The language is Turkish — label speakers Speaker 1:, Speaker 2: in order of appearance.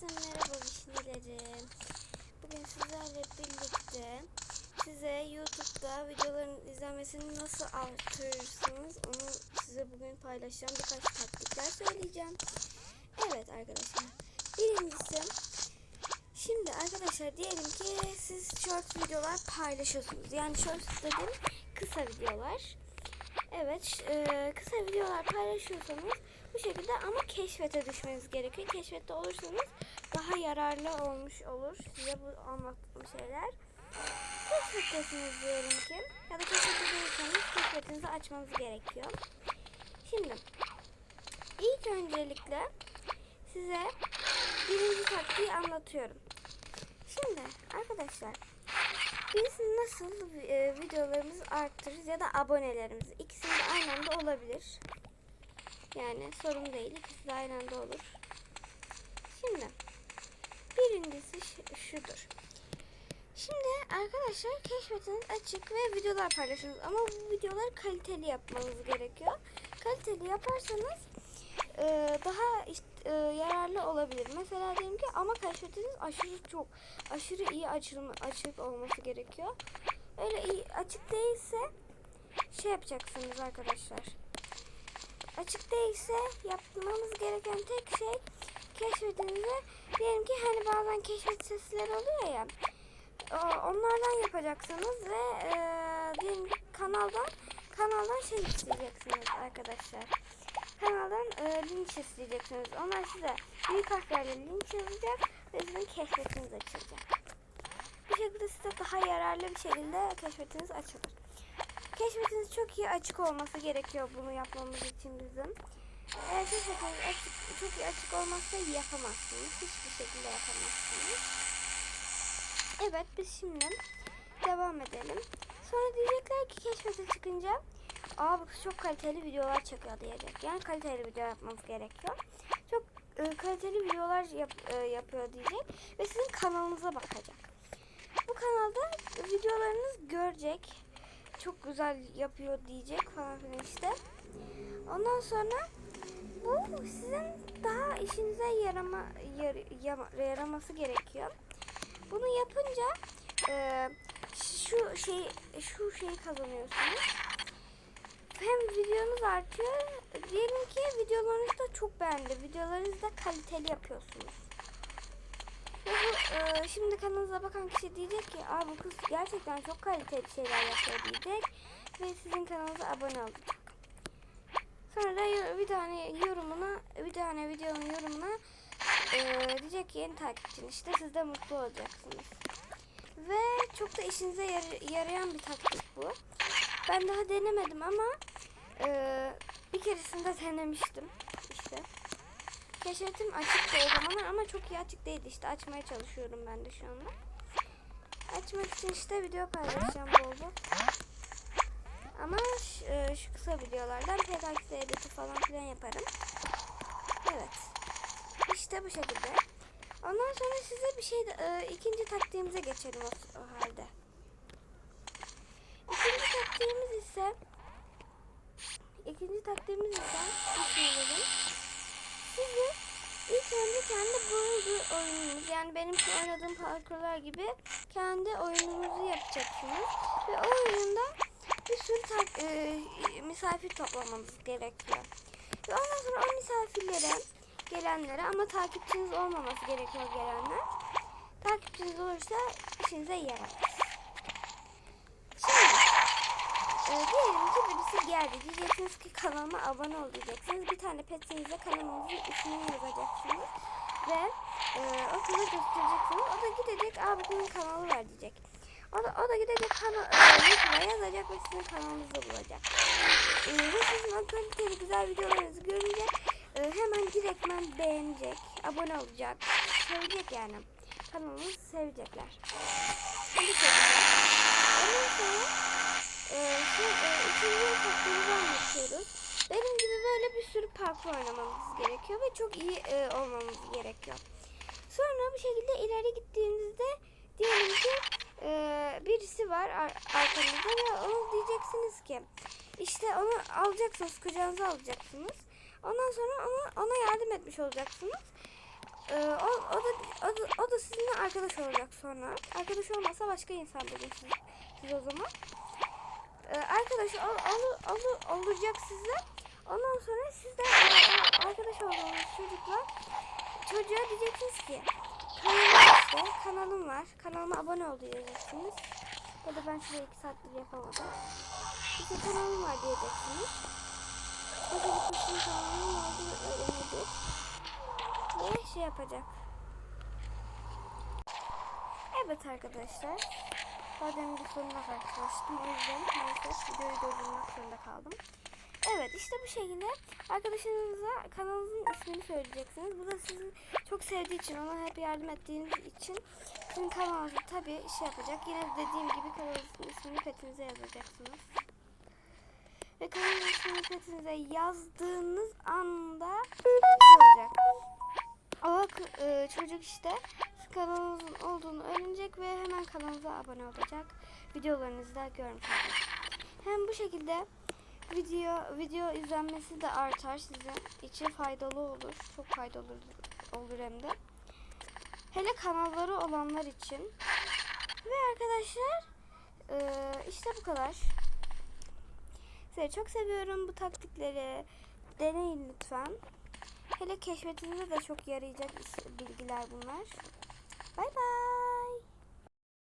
Speaker 1: Herkese merhaba vişnelerim. Bugün sizlerle birlikte size YouTube'da videoların izlenmesini nasıl artırırsınız onu size bugün paylaşacağım. Birkaç taktikler söyleyeceğim. Evet arkadaşlar. Birincisi şimdi arkadaşlar diyelim ki siz short videolar paylaşıyorsunuz. Yani short dediğim kısa videolar. Evet, e, kısa videolar paylaşıyorsanız bu şekilde ama keşfete düşmeniz gerekiyor. Keşfette olursanız daha yararlı olmuş olur size bu anlattığım şeyler. Keşfettesiniz diyelim ki ya da keşfette değilseniz keşfetinizi açmanız gerekiyor. Şimdi ilk öncelikle size birinci taktiği anlatıyorum. Şimdi arkadaşlar biz nasıl e, videolarımızı arttırırız ya da abonelerimizi ikisini de aynı anda olabilir. Yani sorun değil ikisi de aynı anda olur. Şimdi birincisi şu- şudur. Şimdi arkadaşlar keşfetiniz açık ve videolar paylaşınız ama bu videoları kaliteli yapmanız gerekiyor. Kaliteli yaparsanız e, daha işte, e, yararlı olabilir. Mesela diyelim ki ama keşfetiniz aşırı çok aşırı iyi açılma, açık olması gerekiyor. Öyle iyi açık değilse şey yapacaksınız arkadaşlar. Açık değilse yapmamız gereken tek şey keşfetinizi diyelim ki hani bazen keşfet sesleri oluyor ya onlardan yapacaksınız ve e, diyelim kanaldan kanaldan şey isteyeceksiniz arkadaşlar. Kanaldan e, linç isteyeceksiniz. Onlar size büyük harflerle linç yazacak ve sizin keşfetiniz açılacak. Bu şekilde size daha yararlı bir şekilde keşfetiniz açılır. Keşfetiniz çok iyi açık olması gerekiyor bunu yapmamız için bizim. Eğer keşfetiniz açık, çok iyi açık olmazsa yapamazsınız. Hiçbir şekilde yapamazsınız. Evet biz şimdi devam edelim. Sonra diyecekler ki keşfete çıkınca Aa bu çok kaliteli videolar çekiyor diyecek. Yani kaliteli video yapmanız gerekiyor. Çok e, kaliteli videolar yap, e, yapıyor diyecek ve sizin kanalınıza bakacak. Bu kanalda videolarınız görecek. Çok güzel yapıyor diyecek falan filan işte. Ondan sonra bu sizin daha işinize yarama, yar, yama- yaraması gerekiyor. Bunu yapınca e, şu şey şu şeyi kazanıyorsunuz. Hem videonuz artıyor. Diyelim ki videolarınız da çok beğendi. Videolarınızı da kaliteli yapıyorsunuz. E, şimdi kanalınıza bakan kişi diyecek ki Aa, bu kız gerçekten çok kaliteli şeyler yapıyor diyecek. Ve sizin kanalınıza abone olacak. Sonra da bir tane yorumuna, bir tane videonun yorumuna e, diyecek ki yeni takipçin işte siz de mutlu olacaksınız. Ve çok da işinize yar- yarayan bir taktik bu. Ben daha denemedim ama e, bir keresinde denemiştim işte. Keşfetim açıktı o zamanlar ama çok iyi açık değildi işte açmaya çalışıyorum ben de şu anda. Açmak için işte video paylaşacağım bol bol. Ama ş- e, şu kısa videolardan pedakse editi falan filan yaparım. Evet. İşte bu şekilde. Ondan sonra size bir şey de, e, ikinci taktiğimize geçelim o, o halde. İkinci taktiğimiz ise ikinci taktiğimiz ise düşünelim. Sizi ilk önce kendi bulunduğu oyununuz yani benim şu oynadığım parkurlar gibi kendi oyununuzu yapacaksınız ve o oyunda bir sürü tak, e, misafir toplamanız gerekiyor. Ve ondan sonra o misafirlere gelenlere ama takipçiniz olmaması gerekiyor gelenler. Takipçiniz olursa işinize yarar. Şimdi e, diyelim ki birisi geldi. Diyeceksiniz ki kanalıma abone ol diyeceksiniz. Bir tane petinize kanalınızın ismini yazacaksınız. Ve e, o kıza göstereceksiniz. O da gidecek aa bu kızın kanalı var diyecek. O da, o da gidecek kanal, e, yazacak ve sizin kanalınızı bulacak. E, ve sizin o kaliteli güzel videolarınızı görünce e, hemen direktmen beğenecek, abone olacak, sevecek yani. Kanalınızı sevecekler. Ondan sonra ee, şu e, anlatıyoruz. Benim gibi böyle bir sürü parkur oynamamız gerekiyor ve çok iyi e, olmamız gerekiyor. Sonra bu şekilde ileri gittiğinizde diyelim ki e, birisi var ar- arkanızda ve onu diyeceksiniz ki işte onu alacaksınız kucağınıza alacaksınız. Ondan sonra ona, ona yardım etmiş olacaksınız. E, o, o da o da, o da sizinle arkadaş olacak sonra. Arkadaş olmasa başka insan bulursunuz siz o zaman. Ee, arkadaş ol, ol, ol- olacak size. Ondan sonra siz de e, arkadaş olduğunuz çocukla çocuğa diyeceksiniz ki kanalım işte kanalım var. Kanalıma abone ol diyeceksiniz. Ya da ben şuraya iki saattir yapamadım. İşte kanalım var diyeceksiniz. O çocuk sizin kanalının olduğunu öğrenecek. Ve şey yapacak. Evet arkadaşlar. Demin bir sonuna karşılaştım. O yüzden maalesef videoyu durdurmak zorunda kaldım. Evet işte bu şekilde arkadaşınıza kanalınızın ismini söyleyeceksiniz. Bu da sizin çok sevdiği için, ona hep yardım ettiğiniz için sizin kanalınızı tabii şey yapacak. Yine dediğim gibi kanalınızın ismini petinize yazacaksınız. Ve kanalınızın ismini petinize yazdığınız anda şey olacak. O e, çocuk işte kanalınızın olduğunu öğrenecek ve hemen kanalınıza abone olacak. Videolarınızı da görmüş olacak. Hem bu şekilde video video izlenmesi de artar sizin için faydalı olur. Çok faydalı olur hem de. Hele kanalları olanlar için. Ve arkadaşlar e, işte bu kadar. Sizi çok seviyorum bu taktikleri. Deneyin lütfen. Hele keşfetinize de çok yarayacak bilgiler bunlar. 拜拜。